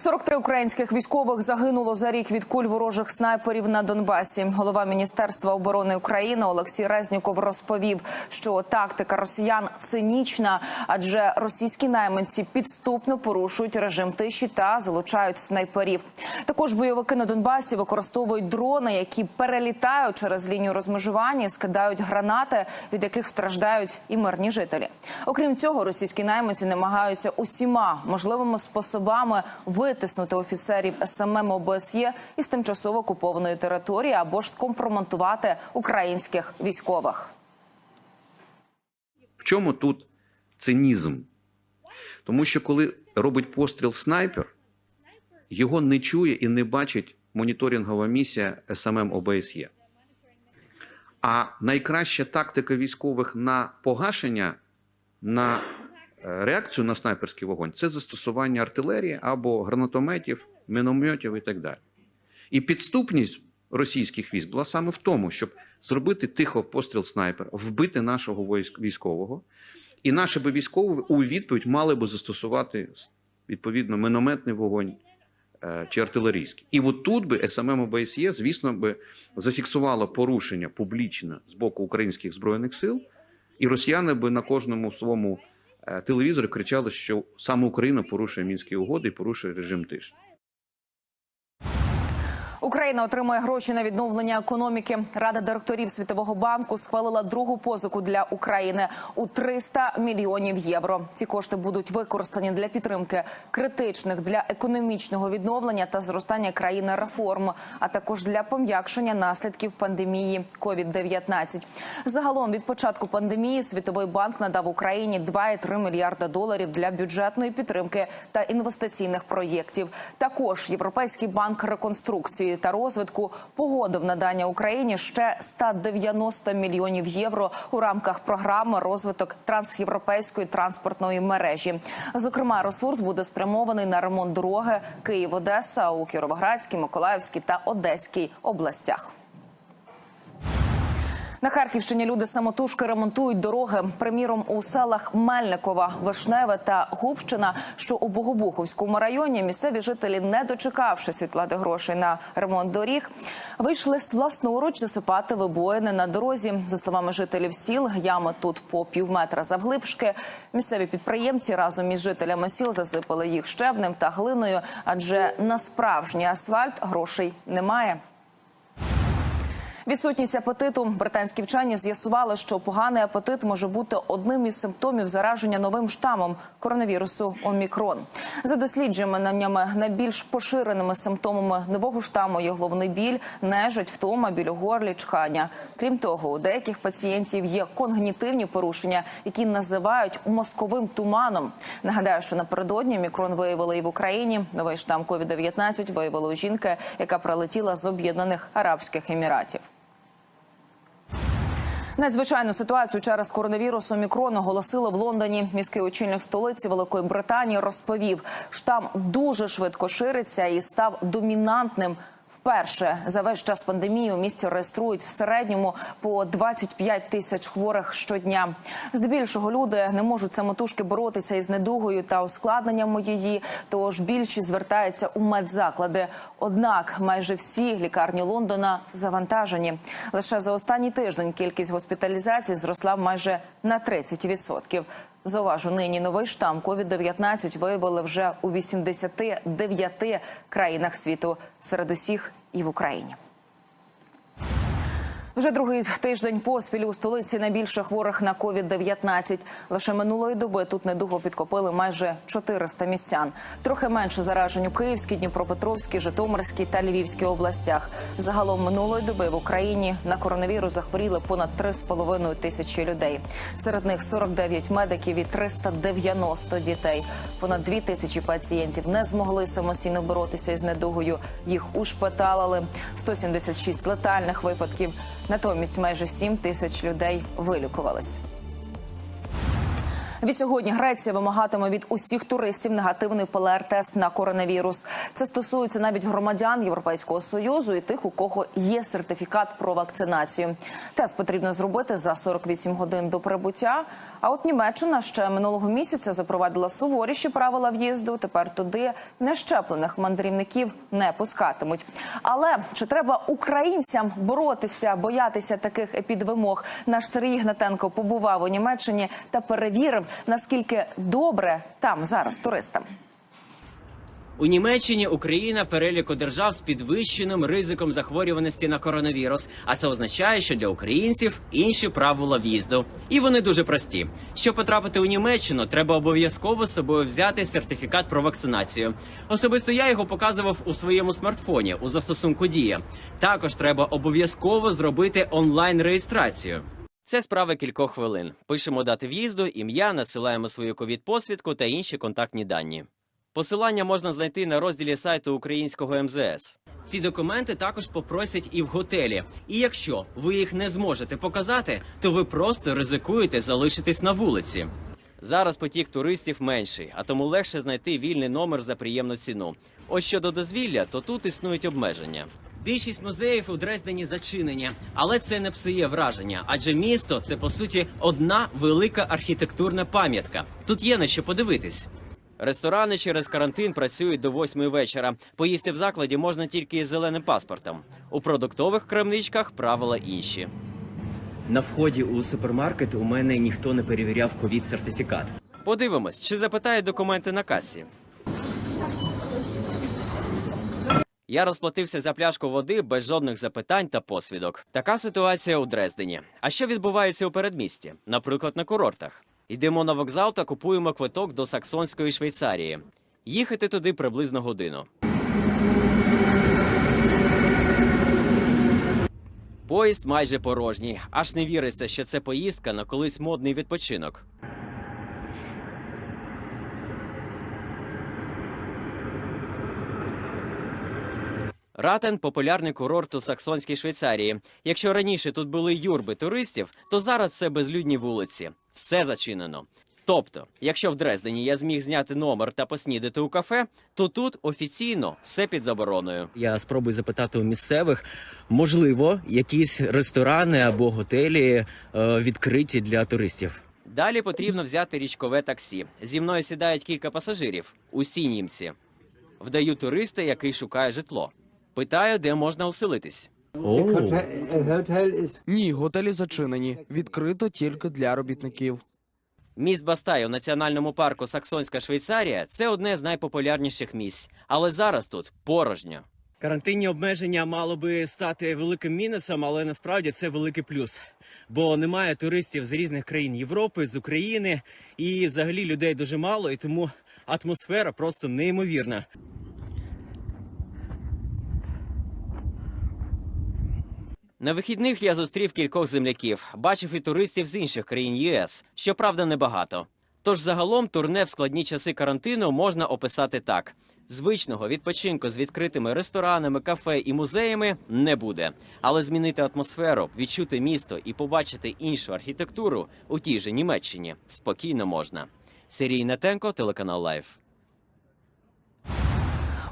43 українських військових загинуло за рік від куль ворожих снайперів на Донбасі. Голова міністерства оборони України Олексій Резніков розповів, що тактика росіян цинічна, адже російські найманці підступно порушують режим тиші та залучають снайперів. Також бойовики на Донбасі використовують дрони, які перелітають через лінію розмежування, скидають гранати, від яких страждають і мирні жителі. Окрім цього, російські найманці намагаються усіма можливими способами витиснути офіцерів СММ ОБСЄ із тимчасово окупованої території або ж скомпрометувати українських військових. В чому тут цинізм? Тому що коли робить постріл снайпер, його не чує і не бачить моніторингова місія СММ ОБСЄ. А найкраща тактика військових на погашення, на реакцію на снайперський вогонь це застосування артилерії або гранатометів, мінометів і так далі. І підступність російських військ була саме в тому, щоб зробити тихо постріл снайпера, вбити нашого військ- військового, і наші би військові у відповідь мали би застосувати відповідно мінометний вогонь е, чи артилерійський. І от тут би СММ ОБСЄ, звісно, би зафіксувало порушення публічно з боку українських збройних сил, і росіяни би на кожному своєму е, телевізорі кричали, що саме Україна порушує мінські угоди і порушує режим тиші. Україна отримує гроші на відновлення економіки. Рада директорів Світового банку схвалила другу позику для України у 300 мільйонів євро. Ці кошти будуть використані для підтримки критичних для економічного відновлення та зростання країни реформ, а також для пом'якшення наслідків пандемії COVID-19. Загалом від початку пандемії Світовий банк надав Україні 2,3 мільярда доларів для бюджетної підтримки та інвестиційних проєктів. Також Європейський банк реконструкції та розвитку погодив надання Україні ще 190 мільйонів євро у рамках програми розвиток трансєвропейської транспортної мережі. Зокрема, ресурс буде спрямований на ремонт дороги Київ-Одеса у Кіровоградській, Миколаївській та Одеській областях. На Харківщині люди самотужки ремонтують дороги. Приміром, у селах Мельникова, Вишневе та Губщина, що у Богобуховському районі, місцеві жителі, не дочекавшись відклади грошей на ремонт доріг, вийшли власноруч засипати вибоїни на дорозі. За словами жителів сіл, ями тут по півметра завглибшки. Місцеві підприємці разом із жителями сіл засипали їх щебнем та глиною, адже на справжній асфальт грошей немає. Відсутність апетиту британські вчені з'ясували, що поганий апетит може бути одним із симптомів зараження новим штамом коронавірусу Омікрон. За дослідженнями найбільш поширеними симптомами нового штаму є головний біль, нежить, втома, біль у горлі, чхання. Крім того, у деяких пацієнтів є конгнітивні порушення, які називають мозковим туманом. Нагадаю, що напередодні Омікрон виявили і в Україні. Новий штам COVID-19 виявили у жінки, яка прилетіла з Об'єднаних Арабських Еміратів. Надзвичайну ситуацію через коронавірус Омікрон оголосили в Лондоні. Міський очільник столиці Великої Британії розповів, штам дуже швидко шириться і став домінантним. Вперше за весь час пандемії у місті реєструють в середньому по 25 тисяч хворих щодня. Здебільшого люди не можуть самотужки боротися із недугою та ускладненнями її. Тож більшість звертається у медзаклади. Однак майже всі лікарні Лондона завантажені. Лише за останній тиждень кількість госпіталізацій зросла майже на 30%. Зауважу, нині новий штам COVID-19 виявили вже у 89 країнах світу, серед усіх і в Україні. Вже другий тиждень поспіль у столиці найбільше хворих на COVID-19. Лише минулої доби тут недуго підкопили майже 400 містян. Трохи менше заражень у Київській, Дніпропетровській, Житомирській та Львівській областях. Загалом минулої доби в Україні на коронавірус захворіли понад 3,5 тисячі людей. Серед них 49 медиків і 390 дітей. Понад 2 тисячі пацієнтів не змогли самостійно боротися із недугою. Їх ушпиталили. 176 летальних випадків. Натомість майже 7 тисяч людей вилікувались. Відсьогодні Греція вимагатиме від усіх туристів негативний ПЛР-тест на коронавірус. Це стосується навіть громадян Європейського союзу і тих, у кого є сертифікат про вакцинацію. Тест потрібно зробити за 48 годин до прибуття. А от Німеччина ще минулого місяця запровадила суворіші правила в'їзду. Тепер туди нещеплених мандрівників не пускатимуть. Але чи треба українцям боротися, боятися таких епідвимог? Наш Сергій Гнатенко побував у Німеччині та перевірив, наскільки добре там зараз туристам. У Німеччині Україна в переліку держав з підвищеним ризиком захворюваності на коронавірус. А це означає, що для українців інші правила в'їзду. І вони дуже прості. Щоб потрапити у Німеччину, треба обов'язково з собою взяти сертифікат про вакцинацію. Особисто я його показував у своєму смартфоні у застосунку Дія. Також треба обов'язково зробити онлайн реєстрацію. Це справа кількох хвилин. Пишемо дати в'їзду, ім'я, надсилаємо свою ковід-посвідку та інші контактні дані. Посилання можна знайти на розділі сайту українського МЗС. Ці документи також попросять і в готелі. І якщо ви їх не зможете показати, то ви просто ризикуєте залишитись на вулиці. Зараз потік туристів менший, а тому легше знайти вільний номер за приємну ціну. Ось щодо дозвілля, то тут існують обмеження. Більшість музеїв у Дрездені зачинені, але це не псує враження, адже місто це по суті одна велика архітектурна пам'ятка. Тут є на що подивитись. Ресторани через карантин працюють до восьмої вечора. Поїсти в закладі можна тільки із зеленим паспортом. У продуктових крамничках правила інші. На вході у супермаркет у мене ніхто не перевіряв ковід сертифікат. Подивимось, чи запитають документи на касі. Я розплатився за пляшку води без жодних запитань та посвідок. Така ситуація у Дрездені. А що відбувається у передмісті? Наприклад, на курортах. Йдемо на вокзал та купуємо квиток до Саксонської Швейцарії. Їхати туди приблизно годину. Поїзд майже порожній. Аж не віриться, що це поїздка на колись модний відпочинок. Ратен популярний курорт у Саксонській Швейцарії. Якщо раніше тут були юрби туристів, то зараз це безлюдні вулиці. Все зачинено. Тобто, якщо в Дрездені я зміг зняти номер та поснідати у кафе, то тут офіційно все під забороною. Я спробую запитати у місцевих, можливо, якісь ресторани або готелі е, відкриті для туристів. Далі потрібно взяти річкове таксі. Зі мною сідають кілька пасажирів. Усі німці. Вдаю туриста, який шукає житло. Питаю, де можна оселитись. Hotel is Ні, готелі зачинені. Відкрито тільки для робітників. Міст Бастай у національному парку Саксонська Швейцарія це одне з найпопулярніших місць, але зараз тут порожньо. Карантинні обмеження мало би стати великим мінусом, але насправді це великий плюс. Бо немає туристів з різних країн Європи, з України, і взагалі людей дуже мало, і тому атмосфера просто неймовірна. На вихідних я зустрів кількох земляків, бачив і туристів з інших країн ЄС, щоправда, небагато. Тож загалом турне в складні часи карантину можна описати так: звичного відпочинку з відкритими ресторанами, кафе і музеями не буде. Але змінити атмосферу, відчути місто і побачити іншу архітектуру у тій же Німеччині спокійно можна. Сергій Нетенко, телеканал Лайф.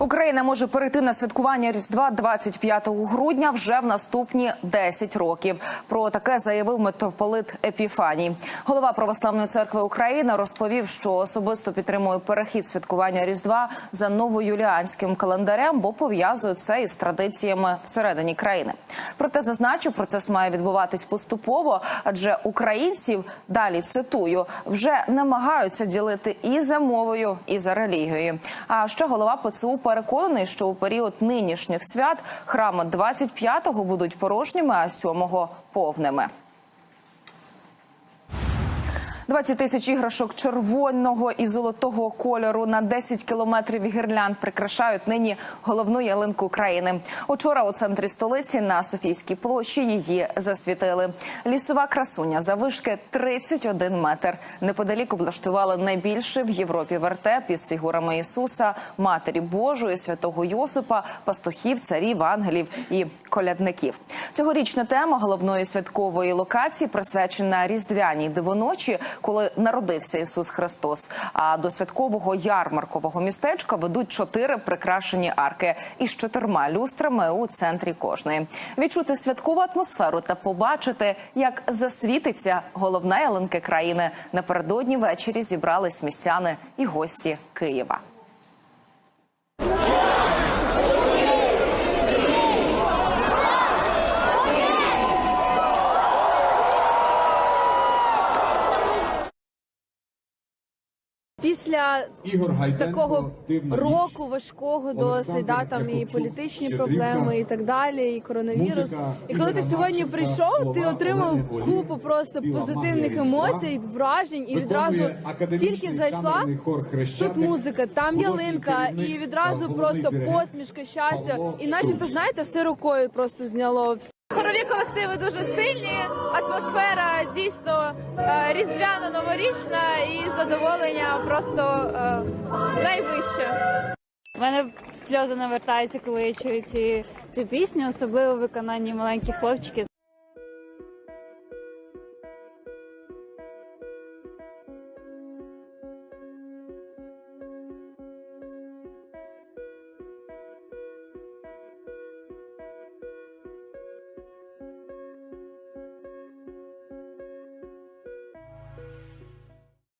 Україна може перейти на святкування Різдва 25 грудня вже в наступні 10 років. Про таке заявив митрополит Епіфаній. Голова православної церкви України розповів, що особисто підтримує перехід святкування Різдва за новоюліанським календарем, бо пов'язує це із традиціями всередині країни. Проте зазначив, процес має відбуватись поступово, адже українців далі цитую вже намагаються ділити і за мовою, і за релігією. А ще голова ПЦУ переконаний, що у період нинішніх свят храми 25-го будуть порожніми, а 7-го – повними. 20 тисяч іграшок червоного і золотого кольору на 10 кілометрів гірлянд прикрашають нині головну ялинку України. Учора у центрі столиці на Софійській площі її засвітили. Лісова красуня завишки 31 метр. Неподалік облаштували найбільший в Європі вертеп із фігурами Ісуса, Матері Божої, святого Йосипа, пастухів, царів, ангелів і колядників. Цьогорічна тема головної святкової локації присвячена різдвяній дивоночі, коли народився Ісус Христос. А до святкового ярмаркового містечка ведуть чотири прикрашені арки із чотирма люстрами у центрі кожної. Відчути святкову атмосферу та побачити, як засвітиться головна ялинка країни. Напередодні ввечері зібрались містяни і гості Києва. Після такого року важкого досить, да, там і політичні проблеми, і так далі, і коронавірус. І коли ти сьогодні прийшов, ти отримав купу просто позитивних «Магія емоцій, Різдва», вражень, і відразу тільки зайшла. Тут музика, там ялинка, і відразу просто посмішка, щастя. І начебто, знаєте, все рукою просто зняло. Хорові колективи дуже сильні, атмосфера дійсно е, різдвяна, новорічна і задоволення просто е, найвище. У мене сльози навертаються, коли я чую ці, цю пісню, особливо в виконанні маленьких хлопчиків.